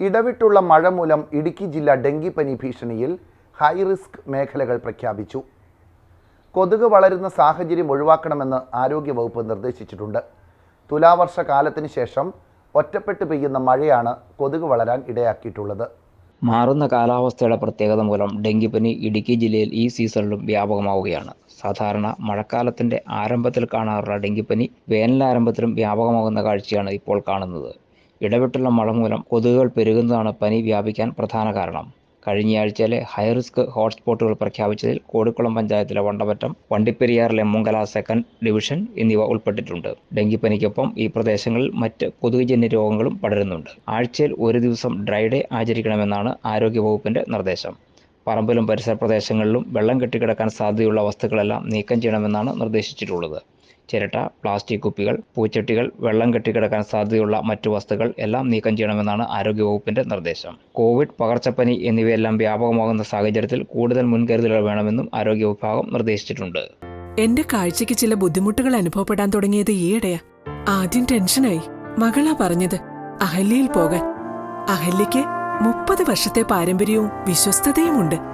ഇടവിട്ടുള്ള മഴ മൂലം ഇടുക്കി ജില്ല ഡെങ്കിപ്പനി ഭീഷണിയിൽ ഹൈ റിസ്ക് മേഖലകൾ പ്രഖ്യാപിച്ചു. കൊതുക് വളരുന്ന സാഹചര്യം ഒഴിവാക്കണമെന്ന് ആരോഗ്യവകുപ്പ് നിർദ്ദേശിച്ചിട്ടുണ്ട്. തുലാവർഷ കാലത്തിന് ശേഷം ഒറ്റപ്പെട്ട് പെയ്യുന്ന മഴയാണ് കൊതുക് വളരാൻ ഇടയാക്കിയിട്ടുള്ളത്. മാറുന്ന കാലാവസ്ഥയുടെ പ്രത്യേകത മൂലം ഡെങ്കിപ്പനി ഇടുക്കി ജില്ലയിൽ ഈ സീസണിലും വ്യാപകമാവുകയാണ്. സാധാരണ മഴക്കാലത്തിന്റെ ആരംഭത്തിൽ കാണാറുള്ള ഡെങ്കിപ്പനി വേനലാരംഭത്തിലും വ്യാപകമാകുന്ന കാഴ്ചയാണ് ഇപ്പോൾ കാണുന്നത്. ഇടവിട്ടുള്ള മഴ മൂലം കൊതുകുകൾ പെരുകുന്നതാണ് പനി വ്യാപിക്കാൻ പ്രധാന കാരണം. കഴിഞ്ഞയാഴ്ചയിലെ ഹൈറിസ്ക് ഹോട്ട്സ്പോട്ടുകൾ പ്രഖ്യാപിച്ചതിൽ കോടിക്കുളം പഞ്ചായത്തിലെ വണ്ടപറ്റം വണ്ടിപ്പെരിയാറിലെ മുങ്കല സെക്കൻഡ് ഡിവിഷൻ എന്നിവ ഉൾപ്പെട്ടിട്ടുണ്ട്. ഡെങ്കിപ്പനിക്കൊപ്പം ഈ പ്രദേശങ്ങളിൽ മറ്റ് കൊതുകുജന്യ രോഗങ്ങളും പടരുന്നുണ്ട്. ആഴ്ചയിൽ ഒരു ദിവസം ഡ്രൈ ഡേ ആചരിക്കണമെന്നാണ് ആരോഗ്യവകുപ്പിന്റെ നിർദ്ദേശം. പറമ്പിലും പരിസര പ്രദേശങ്ങളിലും വെള്ളം കെട്ടിക്കിടക്കാൻ സാധ്യതയുള്ള വസ്തുക്കളെല്ലാം നീക്കം ചെയ്യണമെന്നാണ് നിർദ്ദേശിച്ചിട്ടുള്ളത്. ചിരട്ട പ്ലാസ്റ്റിക് കുപ്പികൾ പൂച്ചട്ടികൾ വെള്ളം കെട്ടിക്കിടക്കാൻ സാധ്യതയുള്ള മറ്റു വസ്തുക്കൾ എല്ലാം നീക്കം ചെയ്യണമെന്നാണ് ആരോഗ്യവകുപ്പിന്റെ നിർദ്ദേശം. കോവിഡ് പകർച്ചപ്പനി എന്നിവയെല്ലാം വ്യാപകമാകുന്ന സാഹചര്യത്തിൽ കൂടുതൽ മുൻകരുതലുകൾ വേണമെന്നും ആരോഗ്യ വിഭാഗം നിർദ്ദേശിച്ചിട്ടുണ്ട്. എന്റെ കാഴ്ചയ്ക്ക് ചില ബുദ്ധിമുട്ടുകൾ അനുഭവപ്പെടാൻ തുടങ്ങിയത് ഈയിടെയാ. ആദ്യം ടെൻഷനായി. മകളാ പറഞ്ഞത് അഹല്യയിൽ പോകാൻ. അഹല്യയ്ക്ക് മുപ്പത് വർഷത്തെ പാരമ്പര്യവും വിശ്വസ്തതയുമുണ്ട്.